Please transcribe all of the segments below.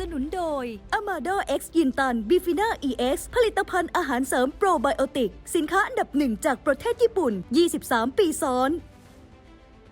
สนุนโดย Amado X ยินตันบิฟิน่า EX ผลิตภัณฑ์อาหารเสริมโปรไบโอติก สินค้าอันดับหนึ่งจากประเทศญี่ปุ่น 23 ปีซ้อน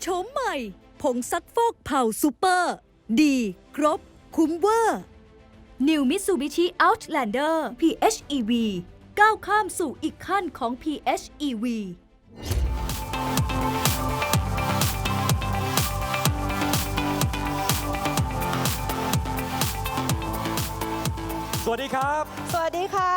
โฉมใหม่ ผงซักฟอกเผ่าซูเปอร์ ดี ครบ คุ้มเวอร์ New Mitsubishi Outlander PHEV ก้าวข้ามสู่อีกขั้นของ PHEV วัสดีครับ สวัสดีค่ะ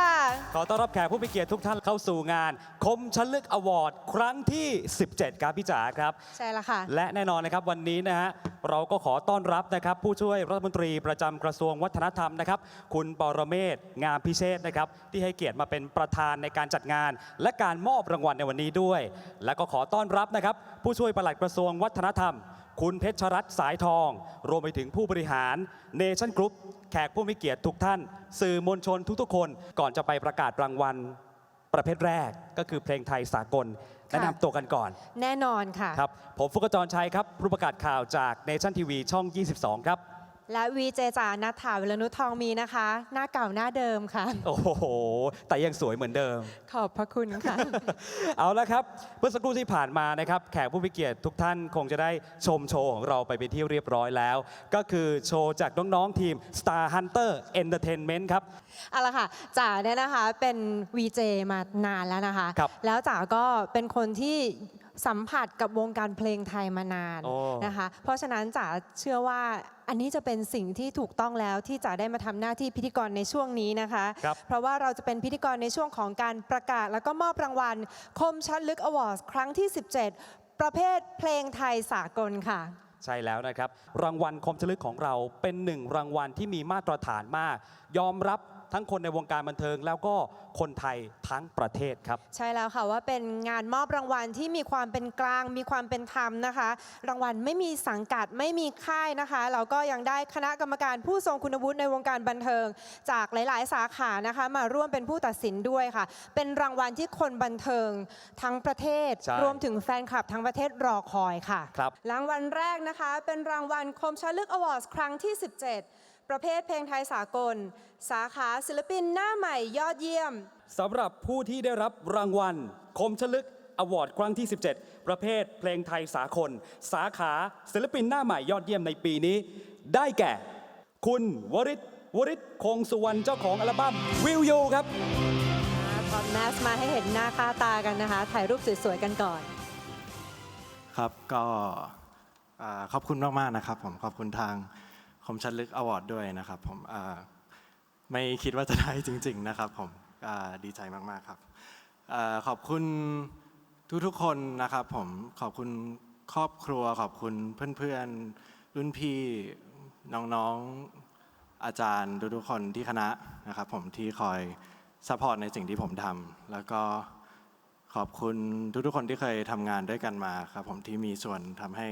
ขอต้อนรับแขกผู้มีเกียรติทุกท่านเข้าสู่งาน คมชันลึกอวอร์ดครั้งที่ 17 ครับพี่จ๋าครับ ใช่แล้วค่ะ และแน่นอนนะครับวันนี้นะฮะเราก็ขอต้อนรับนะครับ ผู้ช่วยรัฐมนตรีประจำกระทรวงวัฒนธรรมนะครับ คุณปรเมศงามพิเชษนะครับ ที่ให้เกียรติมาเป็นประธานในการจัดงาน และการมอบรางวัลในวันนี้ด้วย และก็ขอต้อนรับนะครับ ผู้ช่วยปลัดกระทรวงวัฒนธรรม คุณเพชรรัตน์สายทอง รวมไปถึงผู้บริหารเนชั่นกรุ๊ปแขกผู้มีเกียรติทุกท่าน สื่อมวลชนทุกๆคน ก่อนจะไปประกาศรางวัลประเภทแรกก็คือเพลงไทยสากลแนะนำตัวกันก่อน แน่นอนค่ะ ครับ ผมฟุกจรชัยครับ ผู้ประกาศข่าวจากเนชั่นทีวีช่อง 22 ครับ และวีเจจานัทถาวิรนุชทองมีนะคะ หน้าเก่าหน้าเดิมค่ะ โอ้โห แต่ยังสวยเหมือนเดิม ขอบพระคุณค่ะ เอาละครับ เมื่อสักครู่ที่ผ่านมานะครับ แขกผู้มีเกียรติทุกท่านคงจะได้ชมโชว์ของเราไปเป็นที่เรียบร้อยแล้ว ก็คือโชว์จากน้อง ๆ ทีม Star Hunter Entertainment ครับ เอาละค่ะจ๋าเนี่ยนะคะเป็นวีเจมานานแล้วนะคะ ครับ แล้วจ๋าก็เป็นคนที่ สัมผัสกับวงการเพลงไทยมานานโอ้นะคะ เพราะฉะนั้นจ๋าเชื่อว่าอันนี้จะเป็นสิ่งที่ถูกต้องแล้วที่จ๋าได้มาทำหน้าที่พิธีกรในช่วงนี้นะคะ ครับ เพราะว่าเราจะเป็นพิธีกรในช่วงของการประกาศ แล้วก็มอบรางวัล คมชัดลึกอวอร์ดครั้งที่ 17 ประเภทเพลงไทยสากลค่ะ ใช่แล้วนะครับ รางวัลคมชลึกของเราเป็นหนึ่งรางวัลที่มีมาตรฐานมาก ยอมรับ ทั้งคนในวงการบันเทิง แล้วก็คนไทยทั้งประเทศครับ ใช่แล้วค่ะว่าเป็นงานมอบรางวัลที่มีความเป็นกลาง มีความเป็นธรรมนะคะ รางวัลไม่มีสังกัดไม่มีค่ายนะคะแล้วก็ยังได้คณะกรรมการผู้ทรงคุณวุฒิในวงการบันเทิง จากหลาย ๆ สาขานะคะ มาร่วมเป็นผู้ตัดสินด้วยค่ะ เป็นรางวัลที่คนบันเทิงทั้งประเทศ ใช่ รวมถึงแฟนคลับทั้งประเทศรอคอยค่ะ ครับ รางวัลแรกนะคะ เป็นรางวัลคมชลึกอวอร์ดครั้งที่ 17 ประเภทเพลงไทยสากล สาขาศิลปินหน้าใหม่ยอดเยี่ยม สำหรับผู้ที่ได้รับรางวัล คมชลึกอวอร์ดครั้งที่ 17 ประเภทเพลงไทยสากล สาขาศิลปินหน้าใหม่ยอดเยี่ยมในปีนี้ ได้แก่ คุณวริศวริศคงสุวรรณเจ้าของอัลบั้มวิวยูครับ ถอดแมสมาให้เห็นหน้าค่าตากันนะคะ ถ่ายรูปสวยๆกันก่อน ครับก็อ่าขอบคุณมาก ๆ นะครับผมขอบคุณทาง คมชัดลึกอวอร์ดด้วยนะครับผมไม่คิดว่าจะได้จริง ๆ นะครับผมดีใจมากๆครับขอบคุณทุกๆคนนะครับผมขอบคุณครอบครัวขอบคุณเพื่อนๆ รุ่นพี่น้องๆอาจารย์ทุกๆคนที่คณะนะครับผมที่คอยซัพพอร์ตในสิ่งที่ผมทำแล้วก็ขอบคุณทุกๆคนที่เคยทำงานด้วยกันมาครับผมที่มีส่วนทำให้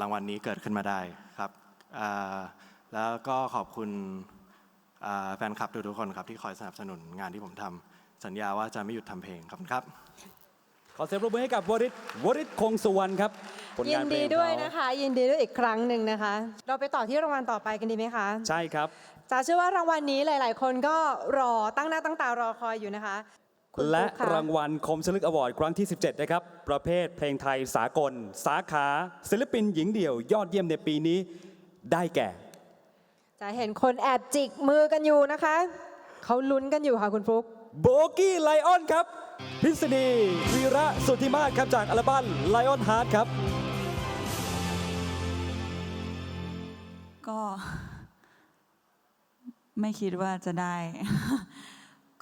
รางวัลนี้เกิดขึ้นมาได้ครับ แล้วก็ขอบคุณอ่าแฟนคลับทุกๆคนครับที่คอยสนับสนุนงานที่ผมทำสัญญาว่าจะไม่หยุดทำเพลงขอบคุณครับ ขอเสียงปรบมือให้กับวริศวริศคงสุวรรณครับผลยิงานนเพลดีงด้วยเขานะคะ ยินดีด้วยอีกครั้งหนึ่งนะคะ เราไปต่อที่รางวัลต่อไปกันดีไหมคะใช่ครับ จ๋าเชื่อว่ารางวัลนี้หลาย ๆ คนก็รอตั้งหน้าตั้งตารอคอยอยู่นะคะคุณและฟุ๊กค่ะรางวัลคมชลึกอวอร์ดครั้งที่ 17 นะครับ ประเภทเพลงไทยสากล สาขา ศิลปินหญิงเดี่ยว ยอดเยี่ยมในปีนี้ ได้แก่ จะเห็นคนแอบจิกมือกันอยู่นะคะ เขาลุ้นกันอยู่ค่ะคุณฟลุ๊กโบกี้ไลออนครับ พิษณีวีระสุทธิมาศครับจากอัลบั้มไลออนฮาร์ดครับ ก็ไม่คิดว่าจะได้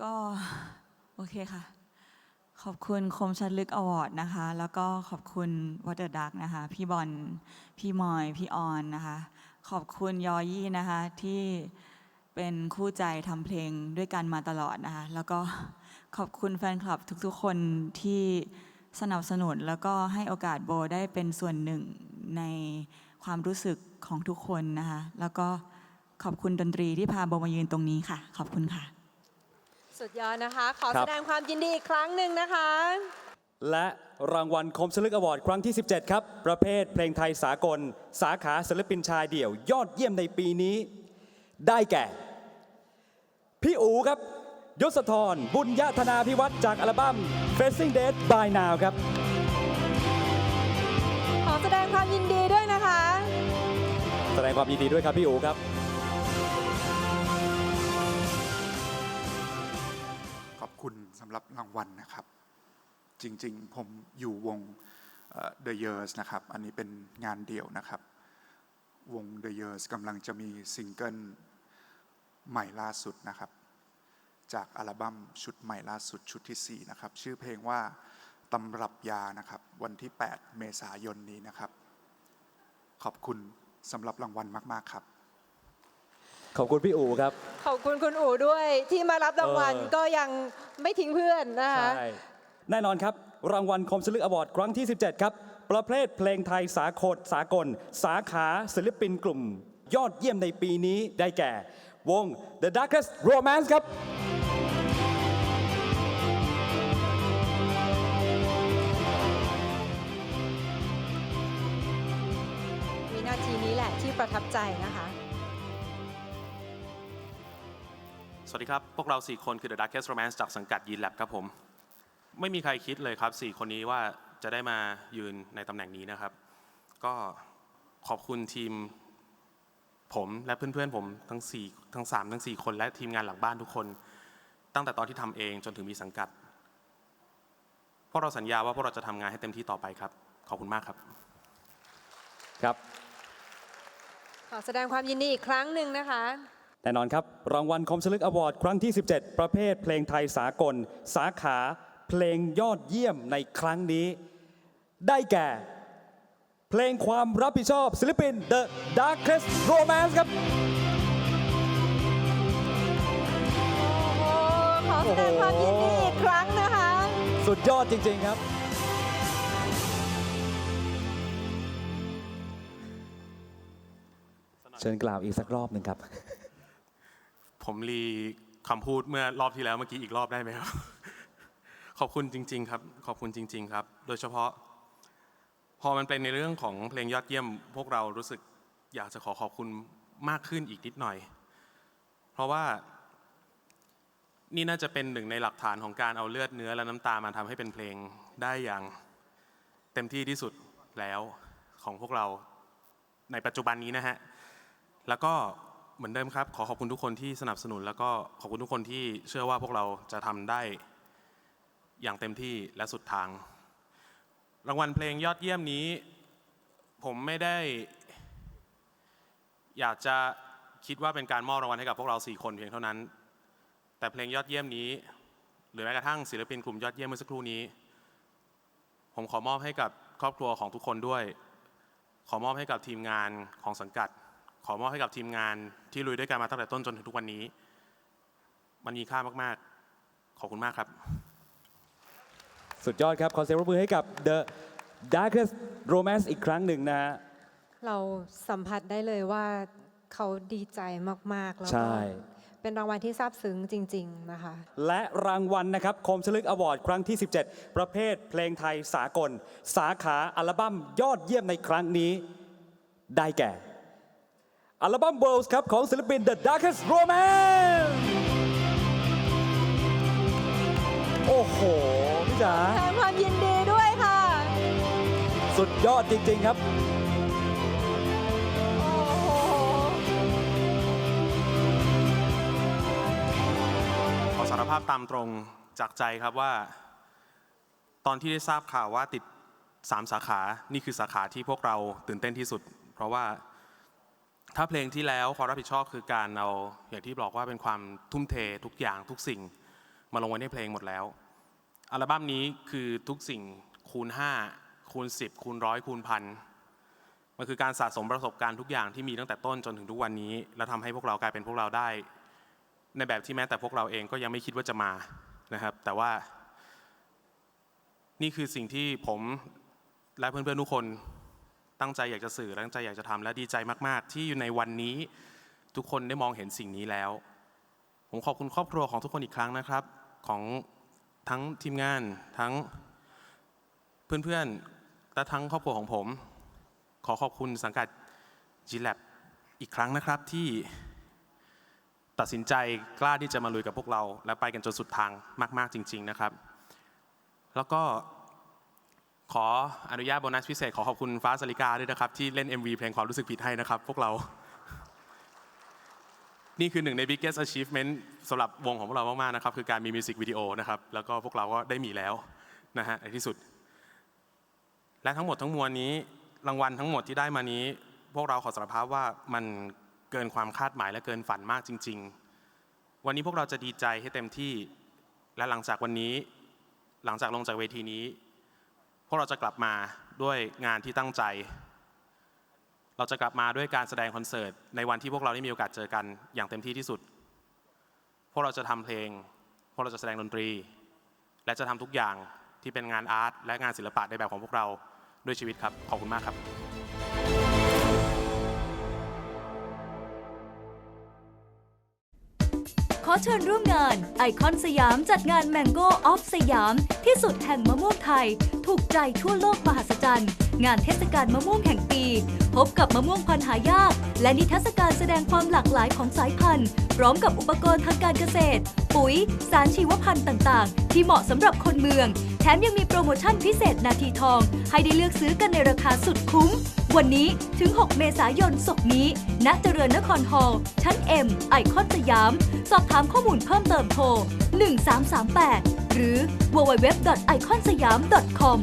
ก็โอเคค่ะ ขอบคุณคมชัดลึกอวอร์ดนะคะ แล้วก็ขอบคุณวัตเดอร์ดักนะคะ พี่บอล พี่มอย พี่ออนนะคะ ขอบคุณยอยี่นะคะที่เป็นคู่ใจทำเพลงด้วยกันมาตลอดนะคะแล้วก็ขอบคุณแฟนคลับทุกๆคนที่สนับสนุนแล้วก็ให้โอกาสโบได้เป็นส่วนหนึ่งในความรู้สึกของทุกคนนะคะแล้วก็ขอบคุณดนตรีที่พาโบมายืนตรงนี้ค่ะ ขอบคุณค่ะ สุดยอดนะคะ ขอครัแสบดงความยินดีอีกครั้งหนึ่งนะคะ และ รางวัลคมชลึกอวอร์ดครั้งที่ 17 ครับ ประเภทเพลงไทยสากล สาขาศิลปินชายเดี่ยว ยอดเยี่ยมในปีนี้ ได้แก่ พี่อูครับ ยศธรบุญญาธนาพิวัตรจากอัลบั้ม Facing Death by Now ครับ ขอแสดงความยินดีด้วยนะคะ แสดงความยินดีด้วยครับ พี่อูครับ ขอบคุณสำหรับรางวัลนะครับ จริงๆ ผมอยู่วงเอ่อ The Years นะครับ อันนี้เป็นงานเดี่ยวนะครับ วง The Years กำลังจะมีซิงเกิลใหม่ล่าสุดนะครับ จากอัลบั้มชุดใหม่ล่าสุดชุดที่ 4 นะครับ ชื่อเพลงว่าตำรับยานะครับ วันที่ 8 เมษายนนี้นะครับ ขอบคุณสำหรับรางวัลมาก ๆ ครับ ขอบคุณพี่อูครับ ขอบคุณคุณอู๋ด้วยที่มารับรางวัลเออ ก็ยังไม่ทิ้งเพื่อนนะคะ ใช่ แน่นอนครับ รางวัลคมชลึกอวอร์ดครั้งที่ 17 ครับ ประเภทเพลงไทยสากลสากล สาขาศิลปินกลุ่ม ยอดเยี่ยมในปีนี้ได้แก่ วง The Darkest Romance ครับวินาทีนี้แหละที่ประทับใจนะคะ สวัสดีครับ พวกเรา 4 คนคือ The Darkest Romance จากสังกัดยีนแลบครับผม ไม่มีใครคิดเลยครับ4คนนี้ว่าจะได้มายืนในตำแหน่งนี้นะครับ ก็ขอบคุณทีมผมและเพื่อนๆผมทั้ง4ทั้ง3ทั้ง 4 คนและทีมงานหลังบ้านทุกคน ตั้งแต่ตอนที่ทำเองจนถึงมีสังกัด พวกเราสัญญาว่าพวกเราจะทำงานให้เต็มที่ต่อไปครับ ขอบคุณมากครับครับ ขอแสดงความยินดีอีกครั้งหนึ่งนะคะ แน่นอนครับ รางวัลคมชลึกอวอร์ดครั้งที่ 17 ประเภทเพลงไทยสากล สาขา เพลงยอดเยี่ยมในครั้งนี้ ได้แก่ เพลงความรับผิดชอบศิลปิน The Darkest Romance ครับโอ้โหขอแสดงความยินดีอีกครั้งนะคะ สุดยอดจริง ๆ ครับ เชิญกล่าวอีกสักรอบหนึ่งครับ ผมรีคำพูดเมื่อรอบที่แล้วเมื่อกี้อีกรอบได้ไหมครับ ขอบคุณจริง ๆ ครับ ขอบคุณจริง ๆ ครับ โดยเฉพาะ พอมันเป็นในเรื่องของเพลงยอดเยี่ยม พวกเรารู้สึกอยากจะขอขอบคุณมากขึ้นอีกนิดหน่อย เพราะว่านี่น่าจะเป็นหนึ่งในหลักฐานของการเอาเลือดเนื้อและน้ำตามาทำให้เป็นเพลงได้อย่างเต็มที่ที่สุดแล้วของพวกเราในปัจจุบันนี้นะฮะ แล้วก็เหมือนเดิมครับ ขอขอบคุณทุกคนที่สนับสนุน แล้วก็ขอบคุณทุกคนที่เชื่อว่าพวกเราจะทำได้ อย่างเต็มที่และสุดทาง รางวัลเพลงยอดเยี่ยมนี้ ผมไม่ได้ อยากจะคิดว่าเป็นการมอบรางวัลให้กับพวกเราสี่คนเพียงเท่านั้น แต่เพลงยอดเยี่ยมนี้ หรือแม้กระทั่งศิลปินกลุ่มยอดเยี่ยมเมื่อสักครู่นี้ ผมขอมอบให้กับครอบครัวของทุกคนด้วย ขอมอบให้กับทีมงานของสังกัด ขอมอบให้กับทีมงานที่ลุยด้วยกันมาตั้งแต่ต้นจนถึงทุกวันนี้ มันมีค่ามาก ๆ ขอบคุณมากครับ สุดยอดครับ ขอเสียงปรบมือให้กับ The Darkest Romance อีกครั้งหนึ่งนะฮะ เราสัมผัสได้เลยว่าเขาดีใจมาก ๆ แล้วใช่ก็เป็นรางวัลที่ซาบซึ้งจริง ๆ นะคะ และรางวัลนะครับคมชลึกอวอร์ดครั้งที่ 17 ประเภทเพลงไทยสากล สาขาอัลบั้มยอดเยี่ยมในครั้งนี้ ได้แก่ อัลบั้ม Worlds ครับ ของศิลปิน The Darkest Romance โอ้โหพี่ จ๋าแสดงความยินดีด้วยค่ะ สุดยอดจริง ๆ ครับ โอ้โห ขอสารภาพตามตรงจากใจครับว่า ตอนที่ได้ทราบข่าวว่าติด 3 สาขา นี่คือสาขาที่พวกเราตื่นเต้นที่สุด เพราะว่าถ้าเพลงที่แล้วความรับผิดชอบคือการเอาอย่างที่บอกว่าเป็นความทุ่มเททุกอย่างทุกสิ่ง มาลงไว้ในเพลงหมดแล้ว อัลบั้มนี้คือทุกสิ่งคูณ 5 คูณ 10 คูณร้อยคูณพันมันคือการสะสมประสบการณ์ทุกอย่างที่มีตั้งแต่ต้นจนถึงทุกวันนี้ แล้วทำให้พวกเรากลายเป็นพวกเราได้ ในแบบที่แม้แต่พวกเราเองก็ยังไม่คิดว่าจะมานะครับ แต่ว่า นี่คือสิ่งที่ผมและเพื่อนๆทุกคนตั้งใจอยากจะสื่อตั้งใจอยากจะทำและดีใจมาก ๆ ที่อยู่ในวันนี้ทุกคนได้มองเห็นสิ่งนี้แล้ว ผมขอบคุณครอบครัวของทุกคนอีกครั้งนะครับ ของ ทั้งทีมงานทั้งเพื่อนๆและทั้งครอบครัวของผม ขอขอบคุณสังกัด g l a b อีกครั้งนะครับที่ตัดสินใจกล้าที่จะมาลุยกับพวกเรา และไปกันจนสุดทางมาก ๆ จริง ๆ นะครับ แล้วก็ขออนุญาตโบนัสพิเศษ ขอขอบคุณฟ้าสลิกาด้วยนะครับ ที่เล่น MV เพลงความรู้สึกผิดให้นะครับ พวกเรา นี่คือหนึ่งใน biggest achievement สำหรับวงของพวกเรามาก ๆ นะครับ คือการมีมิวสิกวิดีโอนะครับ แล้วก็พวกเราก็ได้มีแล้วนะฮะในที่สุด และทั้งหมดทั้งมวลนี้ รางวัลทั้งหมดที่ได้มานี้ พวกเราขอสารภาพว่ามันเกินความคาดหมายและเกินฝันมากจริง ๆ วันนี้พวกเราจะดีใจให้เต็มที่ และหลังจากวันนี้ หลังจากลงจากเวทีนี้ พวกเราจะกลับมาด้วยงานที่ตั้งใจ เราจะกลับมาด้วยการแสดงคอนเสิร์ตในวันที่พวกเราได้มีโอกาสเจอกันอย่างเต็มที่ที่สุด พวกเราจะทำเพลง พวกเราจะแสดงดนตรี และจะทำทุกอย่างที่เป็นงานอาร์ตและงานศิลปะในแบบของพวกเราด้วยชีวิตครับ ขอบคุณมากครับขอเชิญร่วมงานไอคอนสยามจัดงาน Mango of สยาม ที่สุดแห่งมะม่วงไทย ถูกใจทั่วโลกมหัศจรรย์ งานเทศกาลมะม่วงแห่งปี พบกับมะม่วงพันหายาก และนิทรรศการแสดงความหลากหลายของสายพันธุ์ พร้อมกับอุปกรณ์ทางการเกษตร ปุ๋ย สารชีวพันธุ์ต่างๆ ที่เหมาะสำหรับคนเมือง แถมยังมีโปรโมชั่นพิเศษนาทีทอง ให้ได้เลือกซื้อกันในราคาสุดคุ้ม วันนี้ถึง 6 เมษายนศกนี้ณเจริญนครฮอลล์ชั้น M ไอคอนสยาม สอบถามข้อมูลเพิ่มเติมโทร 1338 หรือ www.iconsayam.com